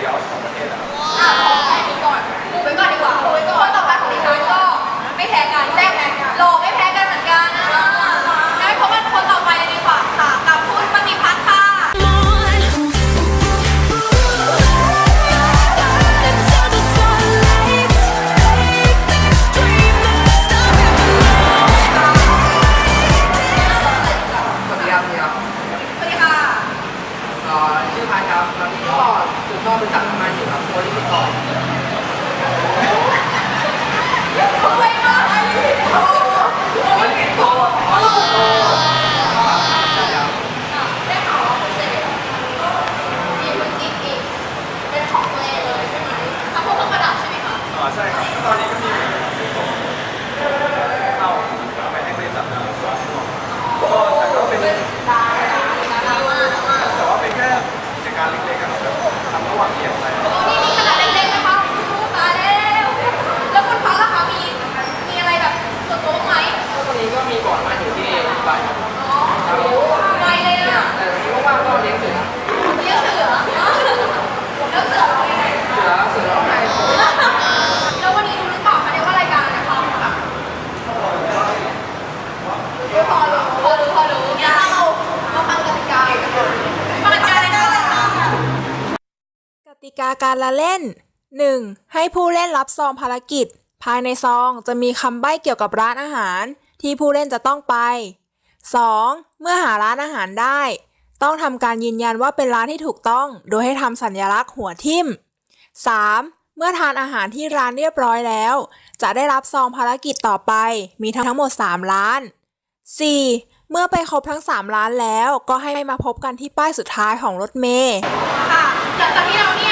要求的。哇！我没怪？我。Bình. กาการละเล่น 1. ให้ผู้เล่นรับซองภารกิจ ภายในซองจะมีคำใบ้เกี่ยวกับร้านอาหาร ที่ผู้เล่นจะต้องไป 2. เมื่อหาร้านอาหารได้ ต้องทำการยืนยันว่าเป็นร้านที่ถูกต้อง โดยให้ทำสัญลักษณ์หัวทิ่ม 3. เมื่อทานอาหารที่ร้านเรียบร้อยแล้ว จะได้รับซองภารกิจต่อไป มีทั้งหมด 3 ร้าน 4. เมื่อไปครบทั้ง 3 ร้านแล้ว ก็ให้มาพบกันที่ป้ายสุดท้ายของรถเมล์ ค่ะหลังจากที่เราเนี่ย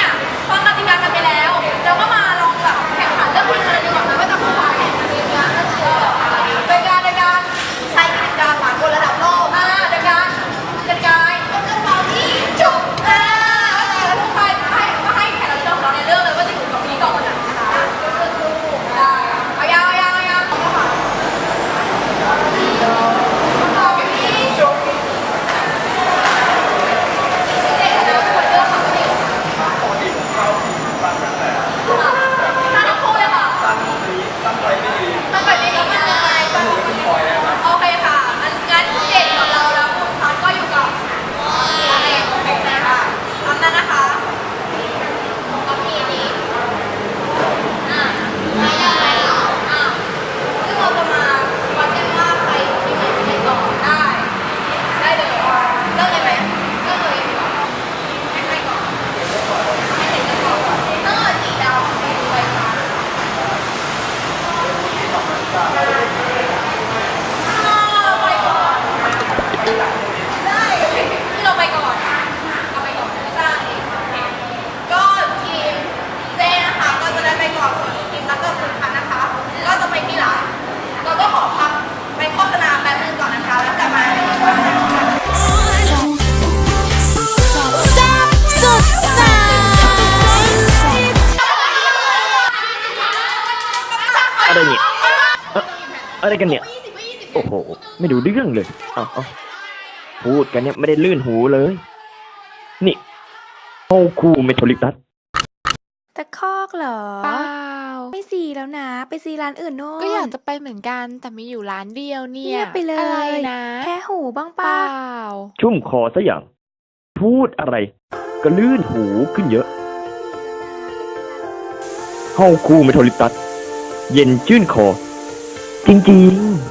โอ้โห ไม่ดูเรื่องเลยเอาเอาพูดกันเนี่ยไม่ได้ลื่นหูเลย นี่โฮคู่เมทัลลิกดัสตะคอกเหรอ เปล่าไม่ซีแล้วนะ ไปซีร้านอื่นโน่นก็อยากจะไปเหมือนกันแต่มีอยู่ร้านเดียวเนี่เงียยไปเลอะไรยนะแค่หูบ้างเปป้าล่าชุ่มคอซะอย่าง พูดอะไร ก็ลื่นหูขึ้นเยอะโฮคู่เมทัลลิกดัสเย็นชื่นคอ จริงๆ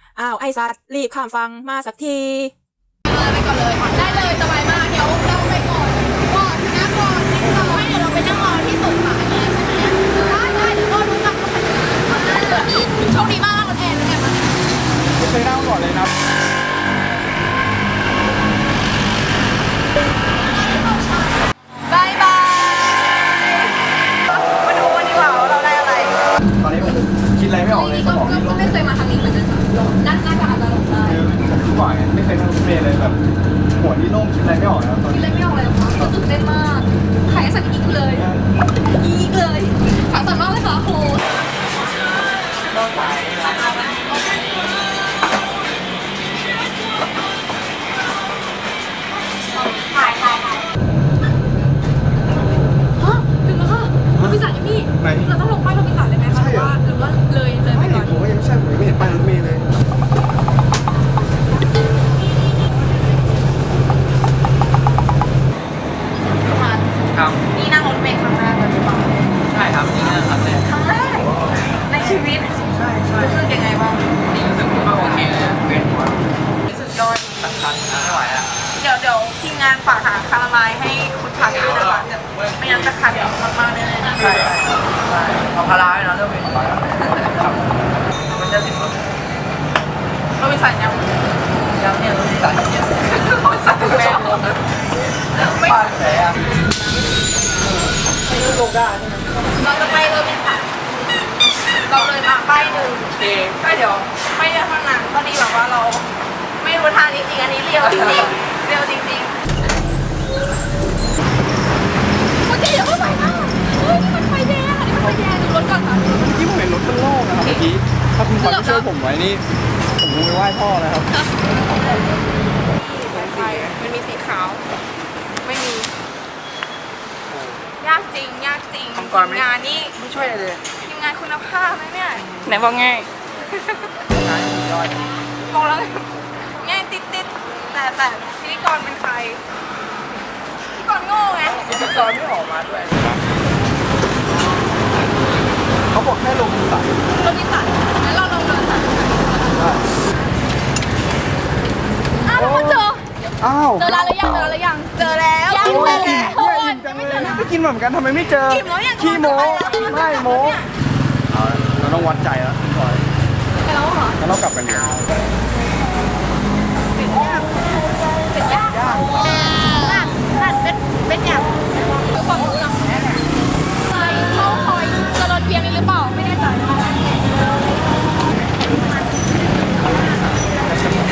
อ้าวไอสัตว์รีบข้ามฟังมาสักทีไปก่อนเลย กวันไม่เคยนั่งรถเมล์เลยแบบหัวนี่โล่งคิดอะไรไม่ออกนะครับตอนคิดนี้เลยไม่ออกเลยหรอคะตื่นเต้นมากใครสั่งอีกเลย อีกเลยขาสั่นมากเลยค่ะโหฮะถึงแล้วค่ะโรบินสันอยู่นี่ไหน เราต้องลงป้ายโรบินสันเลยไหมคะหรือว่าหรือว่าเลยเลยไปก่อน ผมก็ยังไม่ใช่ผมไม่เห็นป้ายรถเมล์เลย ครับ นี่นั่งรถเมล์ครั้งแรกเลยหรือเปล่า ใช่ครับนี่นะครับแต่ ครั้งแรกในชีวิต ใช่ใช่ รู้สึกยังไงบ้าง นี่รู้สึกว่าโอเคเลยนะเป็นหัว สุดยอด ทันๆนะไม่ไหวอะ เดี๋ยวเดี๋ยวทีมงานฝากหาคาราไมล์ให้คุณพักด้วยนะคะเดี๋ยวไม่งั้นจะขัดมากๆแน่ๆนะ ใช่ใช่ใช่เอาพาราให้นะเรื่องเป็นครับมันจะถึง โรบิน สันยังยังเนี่ยต้องตัดเนี่ยโรบินสันถึงแล้วไม่บ้านไหนอะเราจะไปโรบินสันเราเลยมาป้ายหนึ่งเองก็เดี๋ยวไม่เยอะเท่านั้นพอดีแบบว่าเรา ไม่รู้ทางจริงๆอันนี้เรียวจริงๆเรียวจริงๆคุณจะเดี๋ยวเข้าไปมากเฮ้ยนี่มันไฟแดงอันนี้มันไฟแดงดูรถก่อนค่ะที่ผมเห็นรถมันโล่งนะครับเมื่อกี้ถ้าคุณพักช่วยผมไว้นี่ ผมคงไปไหว้พ่อแล้วครับไฟมันมีสีขาว ไม่มี ยากจริง ยากจริงทีมงานนี่ไม่ช่วยเลยทีมงานคุณภาพไหมเนี่ยไหนบอกง่ายใช่ยอดบอกแล้วง่ายติดติดๆแต่แต่พิธีกรเป็นใครพิธีกรโง่ไงพิธีกรไม่ออกมาด้วยเขาบอกแค่ลงสายรถนิสสันงั้นเราลงเดินสันอ้าวทุกคนเจอ อ้าว เจอร้านหรือยังเจอร้านหรือยังเจอแล้วยังเจอแล้วทุกคนจังเลยไม่กินเหมือนกันทำไมไม่เจออิ่มแล้วเนี่ยขี้โม้จะไปแล้วไม่โม้เอาเราต้องวัดใจแล้วพี่พลอยไปแล้วเหรอแล้วเรากลับกันดีเป็ดย่างเป็ดย่างย่างนั่นเป็นเป็นอย่างคือความรู้หลังใช่เข้าคอยจะรถเพียงนี้หรือเปล่าไม่แน่ใจ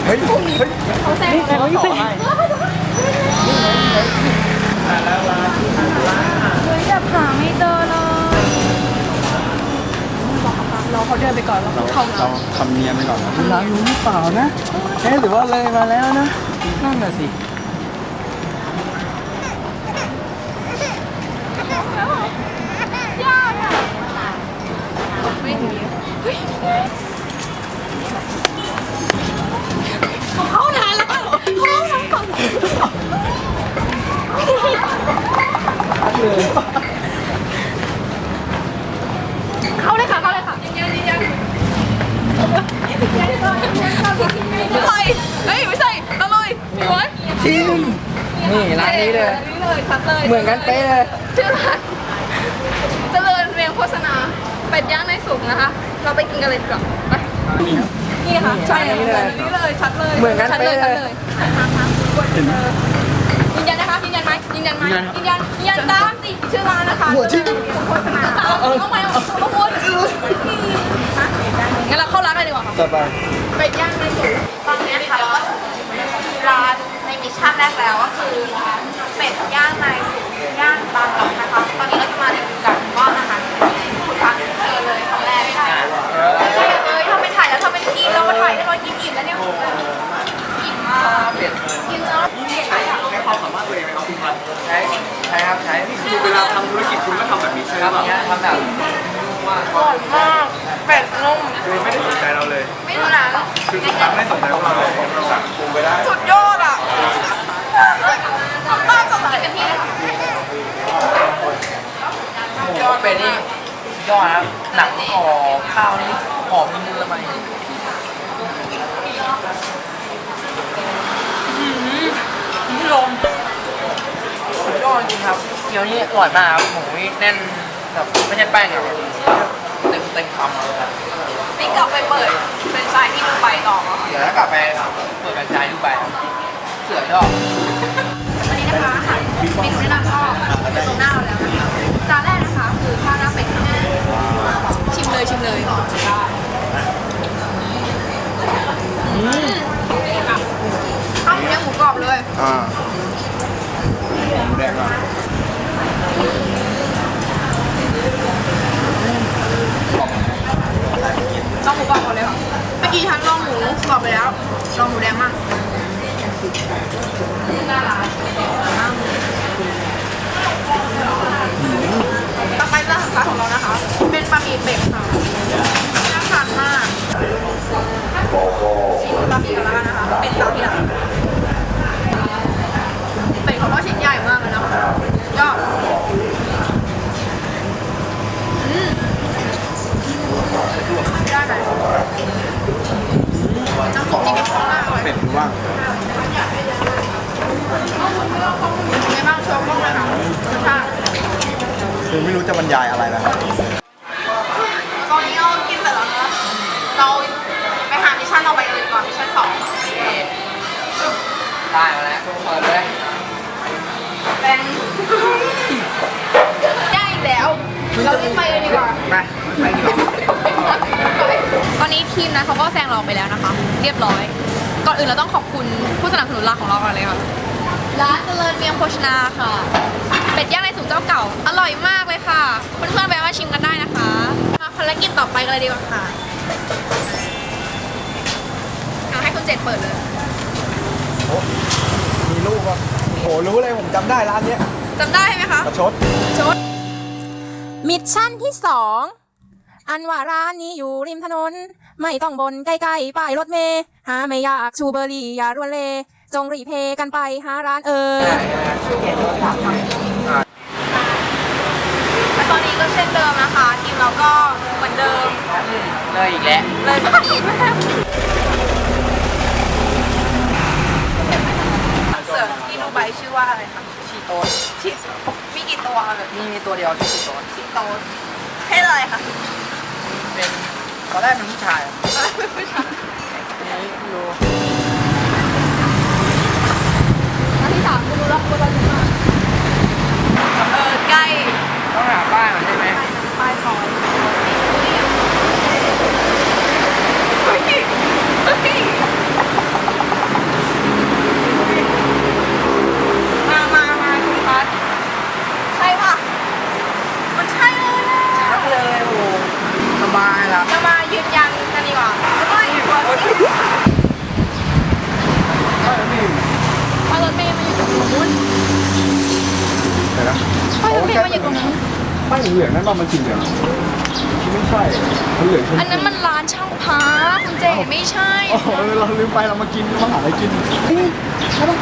เฮ้ยเฮ้ยเขาแซงนี่ไงเราต่อให้เฮ้ย แบบหาไม่เจอเลยเราเขาเดินไปก่อนแล้วเราเขาเราทำเนียนไปก่อนนะ ร้านรู้หรือเปล่านะเอ๊ะหรือว่าเลยมาแล้วนะ นั่นน่ะสิ เลยชัดเลยเหมือนกันเป๊ะเลยชื่อร้านเจริญเรียงโฆษณาเป็ดย่างในสุกนะคะ เราไปกินกันเลยดีกว่าไปนี่ค่ะใช่นี่เลยนี่เลยชัดเลยเหมือนกันชัดเลยเป๊ะชัดเลยเลยยืนยันนะคะยืนยันไหมยืนยันไหมยืนยันยืนยันตามสิชื่อร้านนะคะหัวที่โฆษณาเอาเอาใหม่เอาเอาหมดงั้นเราเข้าร้านกันดีกว่าค่ะต่อไปเป็ดย่างในสุกตอนนี้ค่ะเราก็ถึงร้านในมิชชั่นแรกแล้วก็คือร้าน เป็ดย่างในสุกย่างบางกอกนะคะตอนนี้เราจะมารีวิวกันว่าอาหารคุณพักเจอเลยครั้งแรกใช่เลยทำเป็นถ่ายแล้วทำเป็นกินแล้วมาถ่ายให้เรากินอิ่มแล้วเนี่ยอิ่มมากกินแล้วใช้ใช้ความสามารถตัวเองไหมครับคุณพันใช้ใช้ครับใช้คือเวลาทำธุรกิจคุณก็ทำแบบนี้ใช่ไหมครับทำแบบว่าอร่อยมากเป็ดนุ่มคือไม่ได้สนใจเราเลย ไม่เท่านั้นคือคุณพันไม่สนใจพวกเราเลยเราสั่งปูไปได้สุดยอดอะ ยอดเป็ดนี่ยอดนะหนังห่อข้าวนี่หอมมือละไมนี่ลมสุดยอดจริงครับเกี๊ยวนี่อร่อยมากครับหมูนี่แน่นแบบไม่ใช่แป้งอะเต็มเต็มคำเลยครับนี่กลับไปเปิดเป็นชายที่ดูไปต่อเหรอเดี๋ยวแล้กลับไปเปิดเกระจายดูไปเสือยอด นนี้นะคะอาหารเมนูแนะนำก็อยู่ตรงหน้าเราแล้วนะคะจานแรกนะคะคือข้าวหน้าเป็ดค่ะชิมเลยชิมเลยข้าวหมูแดงหมูกรอบเลย อ่าแดงอะลองหมูกรอบก่อนเลยค่ะเมื่อกี้ฉันลองหมูกรอบไปแล้วลองหมูแดงมาก ต่อไปจานสุดท้าของเรานะคะ เป็นบะหมี่เป็ดค่ะน่าทานมากชิมบะหมี่กันแล้วกันนะคะ เป็นสามอย่างเป็ดเขาชิ้นใหญ่มากเลยนะคะยอดอืมไม่ได้ไหนน้ำซุปนี่มีข้าวหน้าอร่อย เป็ดหรือว่า ในบ้างชอบบ้างเลยค่ะรสชาติ คือไม่รู้จะบรรยายอะไรแล้วครับ ตอนนี้เรากินเสร็จแล้วนะเราไปหามิชชั่นเราไปกันเลยดีกว่อนมิชชั่นสอง ได้มาแล้วเปิดเลย เป็นได้อีกแล้ว เรารีบไปเลยดีกว่า ไปไปดีกว่า ตอนนี้ทีมนะเขาก็แซงเราไปแล้วนะคะ เรียบร้อย ก่อนอื่นเราต้องขอบคุณผู้สนับสนุนหลักของเราก่อนเลยค่ะ ร้านเจริญเมียงโภชนาค่ะ เป็ดย่างในสูตรเจ้าเก่า อร่อยมากเลยค่ะ เพื่อนๆแวะมาชิมกันได้นะคะ มาภารกิจต่อไปกันเลยดีกว่าค่ะ เอาให้คุณเจดเปิดเลยมีรูปอะโอ้รู้เลยผมจำได้ร้านเนี้ยจำได้ไหมคะ ประชด มิชชั่นที่สอง อันว่าร้านนี้อยู่ริมถนน ไม่ต้องบนใกล้ๆป้ายรถเมล์หาไม่ยากชูเบอร์รี่อย่ารวนเล จงรีเพย์กันไปหาร้านเอ่ยและตอนนี้ก็เช่นเดิมนะคะ ทีมเราก็เหมือนเดิม เลยอีกแล้ว เลยไม่อีก แล้วเสิร์ฟที่ดูไบชื่อว่าอะไรคะชีโต้นชิมีกี่ตัวเลยนี่มีตัวเดียวที่ชีโต้นชิโตนเพศอะไรคะเป็นตอนแรกเป็นผู้ชายอะไรเป็นผู้ชายอันนี้ไม่รู้อันที่สามคุณรู้แล้วคุณรู้แล้วเออใกล้ต้องหาป้ายมันใช่ไหม ปลายซอยเฮ้ยเฮ้ยมามามาคุณพัดใช่ป่ะ มันใช่เลยอะ ชัดเลยโอ้โหสบายละ จะมายืนยันกันดีกว่าไม่ว่ารถเมย์มารถเมย์มาอยู่ตรงนู้น เดี๋ยวนะ ป้ายรถเมย์มาอยู่ตรงนู้น ป้ายเหลืองๆนั่นป่ะมันสีเหลืองไม่ใช่มันเหลืองชม อันนั้นมันร้านช่างพาคุณเจไม่ใช่ โอ้โหเออเราลืมไปเรามากินมาหาอะไรกินนี่ใช่ป่ะ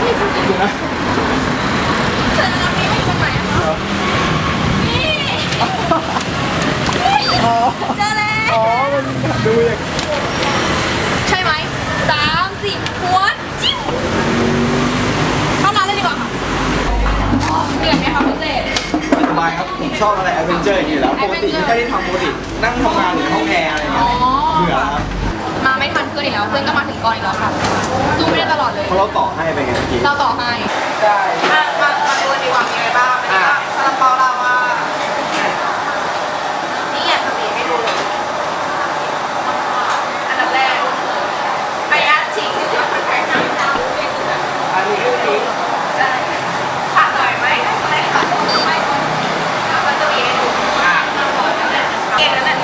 เดี๋ยวนะ เจอร้านนี้ไม่อยู่ตรงไหนอะคะนี่ อ๋อ เจอแล้ว อ๋อมันดูอย่าง ใช่ไหมสามสี่ขวดจิ้มเข้าร้านเลยดีกว่าค่ะเดือดไหมคะคุณเจ สบายครับผมช อบอะไรแอดเวนเจอร์อย่างนี้อยู่แล้วปกติไม่ได้ทำปกตินั่งทำงานอยู่ในห้องแอร์อะไรอย่างเงี้ยเบื่อครับมาไม่ทันเพื่อนอีกแล้ว เพื่อนก็มาถึงก่อนอีกแล้วค่ะสู้ไม่ได้ตลอดเลย เพราะเราต่อให้ไปไงเมื่อกี้เราต่อให้ ได้ มา มามาดูกันดีกว่ามีอะไรบ้างอันนี้ก็ซาลาเปาลาวานี่อยากจะมีให้ดู อันดับแรกไปอาร์ชิง อันนี้คือนี้ ขาดหน่อยไหมไม่ขาดไม่มันจะมีให้ดู อะ เก่งนั่นแหละ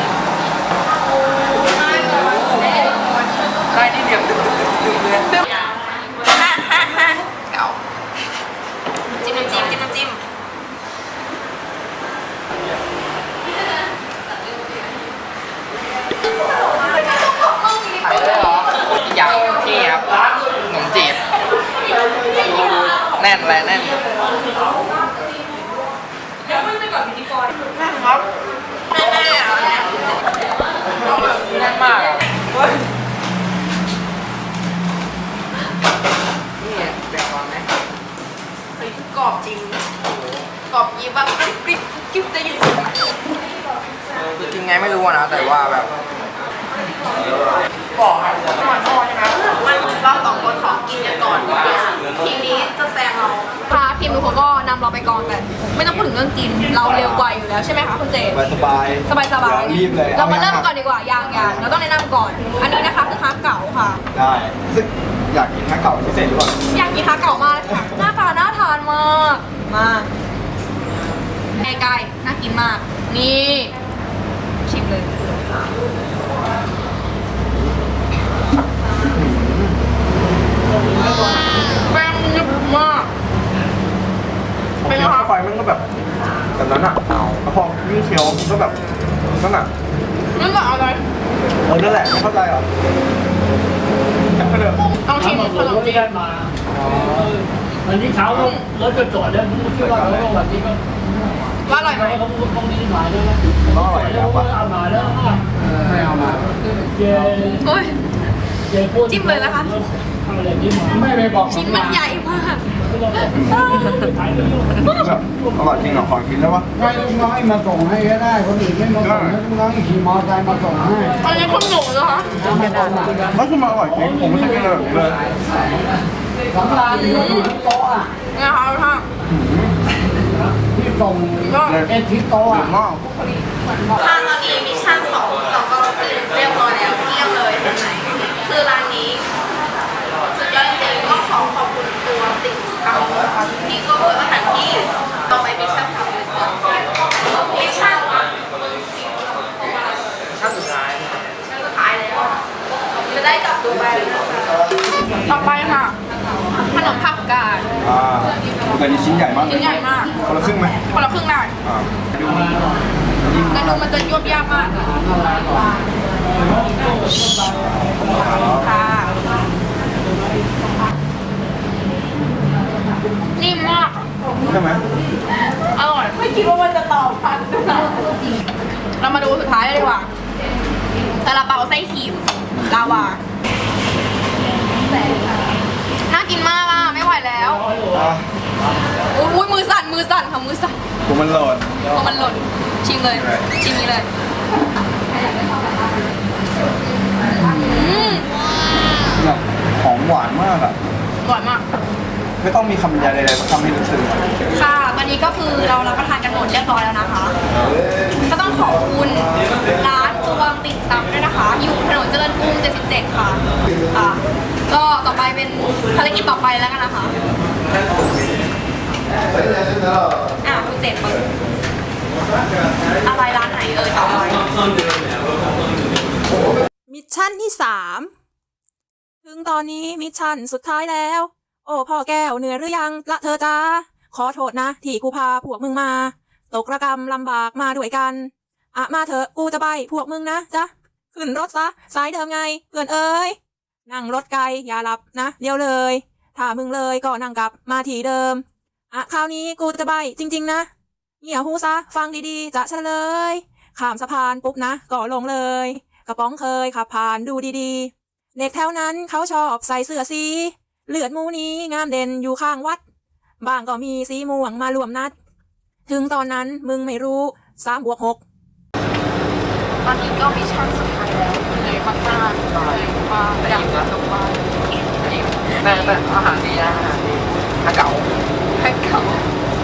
ไม่เลย ได้ที่เดียวดึงดึงดึงเลยฮ่าฮ่าฮ่าเก่าจิ้มน้ำจิ้มจิ้มน้ำจิ้มไปเลยเหรออีกอย่างที่ครับขนมจีบดูแน่นเลยแน่นครับ รอบจริงกรอบยิบแบบกริบกริบกริบได้ยินเสียงคือจริงไงไม่รู้อะนะ แต่ว่าแบบบอกครับมันพ่อใช่ไหมมันเราสองคนขอกินกันก่อนทีมนี้จะแซงเราพาทีมทุกคนก็นำเราไปก่อนแต่ไม่ต้องพูดถึงเรื่องกินเราเร็วกว่าอยู่แล้วใช่ไหมคะคุณเจสบายสบายสบายเดี๋ยวรีบเลยเรามาเริ่มก่อนดีกว่าอย่างอย่างเราต้องแนะนำก่อน อันนี้นะคะคือฮาร์ฟเก่าค่ะ ได้ซึ่งอยากกินข้าวเก่าพิเศษหรือเปล่าอยากกินฮาร์ฟเก่ามากเลยค่ะหน้าตาน่าทานมากมาใกล้ๆน่ากินมาก นี่ ชิมเลยแป้งนึบมาก เป็นไงเคี้ยวคะเข้าไปมันก็แบบแบบนั้นอะแล้วพอยิ่งเคี้ยวมันก็แบบนั่นอะนึกว่าอะไรเออนั่นแหละไม่เข้าใจเหรอแค่เดิมต้องชิมขนมจีน วันนี้เช้ารถรถจะจอดแล้วผมคิดว่าเขาวันนี้ก็ว่าอร่อยไหมเขาคงมีหมายแล้วนะก็อร่อยแล้ววก็ป่ะเอามาแล้วไม่เอามาเจเฮ้ยเจพูดจิ้มเลยนะคะไม่ไปบอกชิ้นมันใหญ่มากแบบอร่อยจริงเหรอขอกินได้ปะให้ลูกน้องมาส่งให้ก็ได้คนอื่นไม่มาส่งให้ลูกน้องขี่มอเตอร์ไซค์มาส่งให้อันนี้คุณหนูนะคะไม่ต้องอะมันคือมาอร่อยจริงผมไม่เคยกินเลยแบบนี้เลยสำราญที่เขาอยู่ต อะนี่นะคะทุกท่านที่ส่งเอ็นที่โต๊ะเดืออะดมากค่ะตอนนี้มิชชั่นสองเราก็เรียบร้อยแล้วเที่ยงเลยเห็นไหมคือร้านนี้สุดยอดจริงๆต้องขอขอบคุณตัวติ่งซำนะคะที่ก็เปิดสถานที่ต่อไปมิชชั่นสามเลยก่อนมิชชั่นขั้นสุดท้าย ชั้นสุดท้ายแล้วจะได้กลับดูไปแล้วนะคะต่อไปค่ะ ขนมผักกาดอ่าแต่นี่ชิ้นใหญ่มากเลชิ้นยใหญ่มากคนละครึ่งไหมคนละครึ่งได้อ่าแต่ดูมันจะยวบยาบมากค่ะนิ่มมากใช่ไหมอร่อยไม่คิดว่ามันจะตอบทันเรามาดูสุดท้ายเลยดีกว่าซาลาเปาไส้ครีมลาวาน่ากินมากอะ ไม่ไหวแล้ว อะ อุ้ยมือสั่น มือสั่นค่ะมือสั่นกูมันโหลดพอมันหล่นชิมเลย ชิมนี้เลยอืมแบบหอมหวานมากอะอร่อยมาก ไม่ต้องมีคำบรรยายใดๆมาทำให้รู้สึกอะค่ะ ตอนนี้ก็คือเรารับประทานกันหมดเรียบร้อยแล้วนะคะ ก็ต้องขอบคุณร้านตวงติ่มซำด้วยนะคะ อยู่ถนนเจริญกรุง 77 ค่ะค่ะ ก็ต่อไปเป็นภารกิจต่อไปแล้วกันนะคะ อะคุณเจ็ดเปิดอะไรร้านไหนเอ่ยต่อไปมิชชั่นที่สามถึงตอนนี้มิชชั่นสุดท้ายแล้ว โอ้พ่อแก้วเหนื่อยหรือยังละเธอจ้าขอโทษนะ ที่กูพาพวกมึงมา ตกระกรรมลำบากมาด้วยกันอะมาเถอะกูจะไปพวกมึงนะจ๊ะขึ้นรถซะสายเดิมไงเพื่อนเอ้ยนั่งรถไกลอย่าหลับนะเดี๋ยวเลย ถ้ามึงเลยก็นั่งกลับมาที่เดิม อะคราวนี้กูจะไปจริง ๆ นะเงี่ยหูซะ ฟังดีๆ จะเฉลยข้ามสะพานปุ๊บนะก็ลงเลย กระป๋องเคยขับผ่านดูดีๆ เด็กแถวนั้นเขาชอบใส่เสื้อสี เลือดหมูนี้งามเด่นอยู่ข้างวัด บางก็มีสีม่วงมารวมนัด ถึงตอนนั้นมึงไม่รู้สามบวกหกตอนนี้ก็มิชชั่นสุดท้ายแล้วเหนื่อยมากๆเหนื่อยมากอยากกลับบ้านแต่แต่อาหารดีนะอาหารดีอาเก๋าให้เขา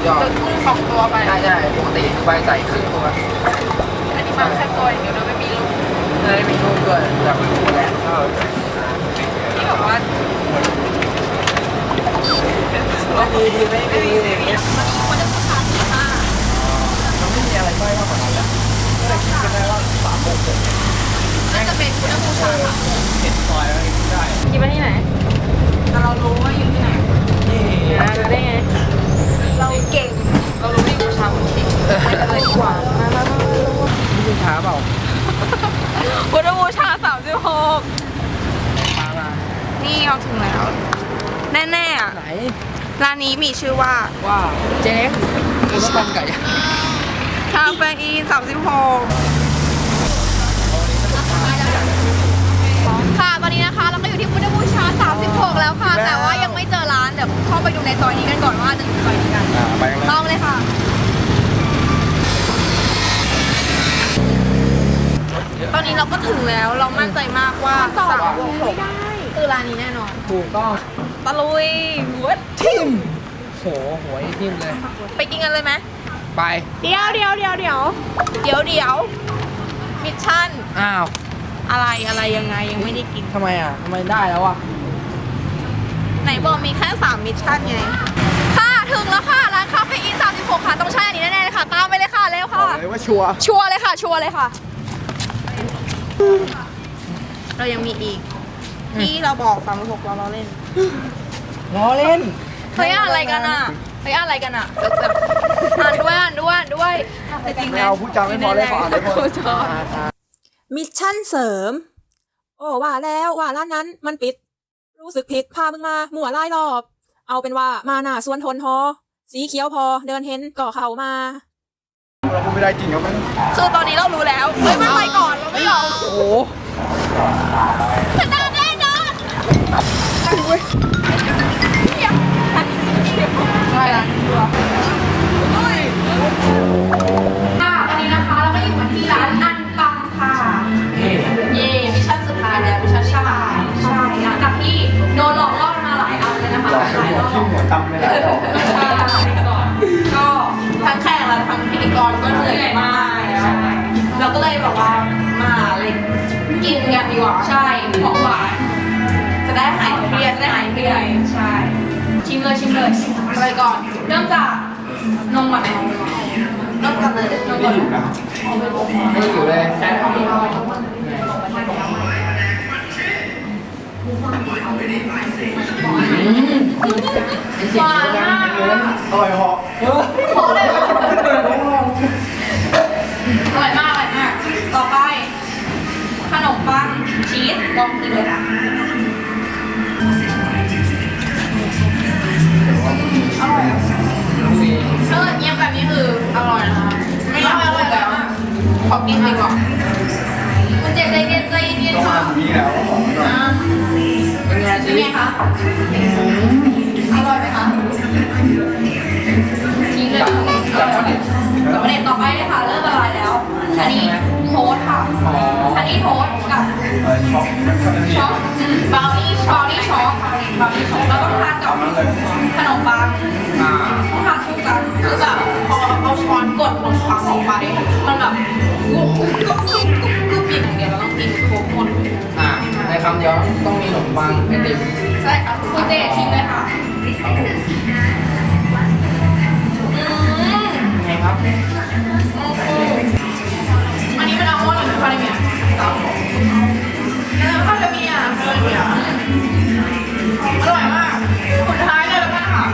ยอดจะกุ้งสองตัวไปใช่ใช่ปกติใบใส่ครึ่งตัวอันนี้มาแค่ตัวอย่างเดียวเลยไม่มีลูกเลยมีลูกด้วยแบบไม่รู้แหละเออที่แบบว่าดีดีไม่ดีอะไรอย่างเงี้ยมันจะขาดสีค่ะไม่มีอะไรก้อยมากกว่านั้นแล้วก็เลยคิดกันได้ว่าสามโมงเสร็จน่าจะเป็นพุทธบูชาค่ะเห็นซอยแล้วกินได้กินไปที่ไหนแต่เรารู้ว่าอยู่ที่ไหน นี่รู้ได้ไง เราเก่ง เรารู้ที่บูชาพุทธเก่งไปกันเลยดีกว่ามามามานี่คือช้าเปล่าพุทธบูชาสามสิบหกช้ามานี่เราถึงแล้ว แน่ๆอะไหน ร้านนี้มีชื่อว่า ว่าเจ๊งกูต้องปันไก่ย่างใช่าเฟอีน36ค่ะ ตอนนี้นะคะ เราก็อยู่ที่พุทธบูชา 36 แล้วค่ะ แต่ว่ายังไม่ เจอร้านเดี๋ยวเข้าไปดูในซอยนี้กันก่อนว่าจะอยู่ซอยนี้กันอ่าไปกันเลยลองเลยค่ะ ตอนนี้เราก็ถึงแล้วเรามั่นใจมากว่าสามบวกหกคือร้านนี้แน่นอนถูกต้องตะลุยวัดทิมโหหวยทิมเลย ไปกินกันเลยไหมไป เดี๋ยวเดี๋ยวเดี๋ยวเดี๋ยวเดี๋ยวเดี๋ยวมิชชั่น อ้าว อะไรอะไรยังไงยังไม่ได้กินทำไมอะทำไมได้แล้วอะ ไหนบอกมีแค่3มิชชั่นไง ค่ะ ถึงแล้วค่ะ ร้านคาเฟอีน36 ค่ะ ต้องใช่อันนี้แน่ๆเลยค่ะ ตามไปเลยค่ะ เร็วค่ะเลยว่าชัวร์ชัวร์เลยค่ะ ชัวร์เลยค่ะ เรายังมีอีก ที่เราบอก36เราเราเล่นล้อเล่น เฮ้ยอ่านอะไรกันอะเฮ้ยอ่านอะไรกันอะแบบแบบอ่านด้วยอ่านด้วยอ่านด้วยแต่จริงไม่เอาพูดจาไม่พอเลยขออ่านได้หมดชอบมิชชั่นเสริม โอ้ว่าแล้วว่าร้านนั้นมันปิด รู้สึกผิดพามึงมาหมัวไล่รอบ เอาเป็นว่ามาหน้าสวนทนฮอสีเขียวพอเดินเห็นก่อเข่ามา เราพูดไม่ได้จริงครับมันคือตอนนี้เรารู้แล้วเฮ้ยมันไปก่อนเราไม่ยอมโอ้โหชนะแน่นอนใช่ละค่ะ หลายรอบที่หัวจำไม่ได้หรอกก็ทั้งแขกและทั้งพิธีกรก็เหนื่อยมากเราก็เลยแบบว่ามาอะไรกินกันดีกว่าใช่ของหวานจะได้หายเครียดจะได้หายเหนื่อยใช่ชิมเลยชิมเลยอะไรก่อนเริ่มจากนมก่อนไหมเริ่มจากเลยนมก่อนนะไม่อยู่เลยแค่ หวานมากอร่อยเหาะขอเลยอร่อยมากอร่อยมาก ต่อไป ขนมปังชีสลองกินเลยนะอร่อยอเกิดเงียบแบบนี้คืออร่อยนะคะไม่อร่อยอร่อยแล้วขอกินไปก่อน เจใจเย็นใจเย็นต้องค่ะมานี้แล้วของหน่อยอ่าเป็นไงเป็ชีนไงวิตคะอร่อยไหมคะทิ้งเลยค่ะอร่อยไหมต่อไปต่อไปเลยค่ะเริ่มละลายแล้ว อันนี้โทสต์ค่ะอันนี้โทสต์กับเออช็อกมันก็จะมีช็อกบราวนี่ช็อกนี่ช็อกบราวนี่ช็อกแล้วก็ทานกับทำนั้นเลยขนมปังอ่า ต้องทานคู่กันคือแบบพอเอาช้อนกดขนมปังออกไปมันแบบ ในคำเดียวต้องมีขนมปังไอติมใช่ค่ะคุณเจชิมเลยค่ะอืมไงครับอันนี้เป็นอัลมอนด์หรือเป็นคาราเมลแล้วคาราเมลคาราเมลอร่อยมากสุดท้ายเลยแล้วกันค่ะ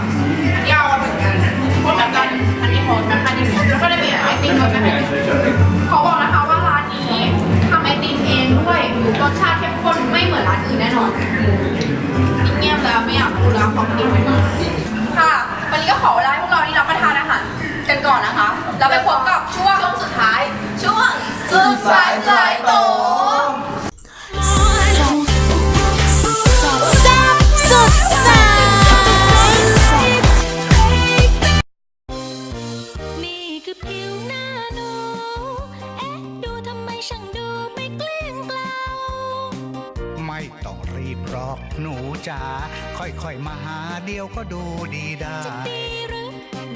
อันนี้เอาเหมือนกันโคตรแบบกันอันนี้โคตรแบบอันนี้แล้วคาราเมลไอติมด้วยไหมเฉยเขาบอก ติมเองด้วยรสชาติเข้มข้นไม่เหมือนร้านอื่นแน่นอนเงียบแล้วไม่อยากพูดแล้วขอกินไปก่อนค่ะ วันนี้ก็ขอเวลาให้พวกเรานี่รับประทานอาหารกันก่อนนะคะ เราไปพบกับช่วงสุดท้าย ช่วงสุดสายสายโต ก็ดูดีได้ดีหรือ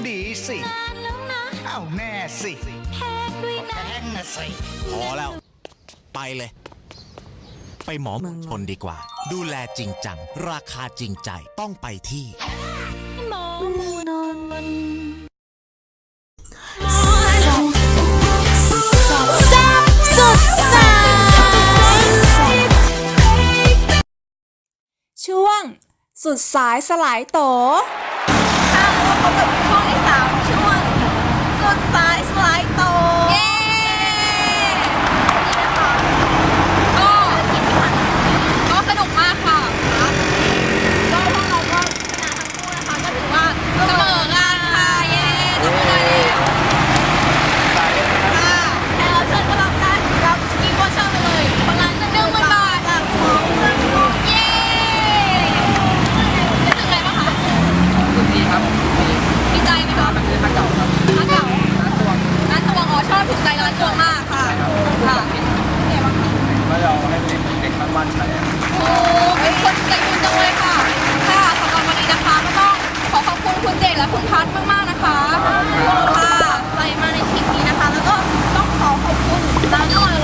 ดีสินานแล้วนะ เอาแน่สิแพงด้วยนะ แพงนะสิ พอแล้ว ไปเลย ไปหมอชนดีกว่า ดูแลจริงจัง ราคาจริงใจต้องไปที่หมอ สุดสายสลายโตอ้าวพบกับ บ้านใช้ โอ้เป็นคนใจบุญจังเลยค่ะ ค่ะสำหรับวันนี้นะคะก็ต้องขอขอบคุณคุณเจตและคุณพัทมากๆนะคะ ค่ะใครมาในคลิปนี้นะคะ แล้วก็ต้องขอขอบคุณแล้วนอร่ย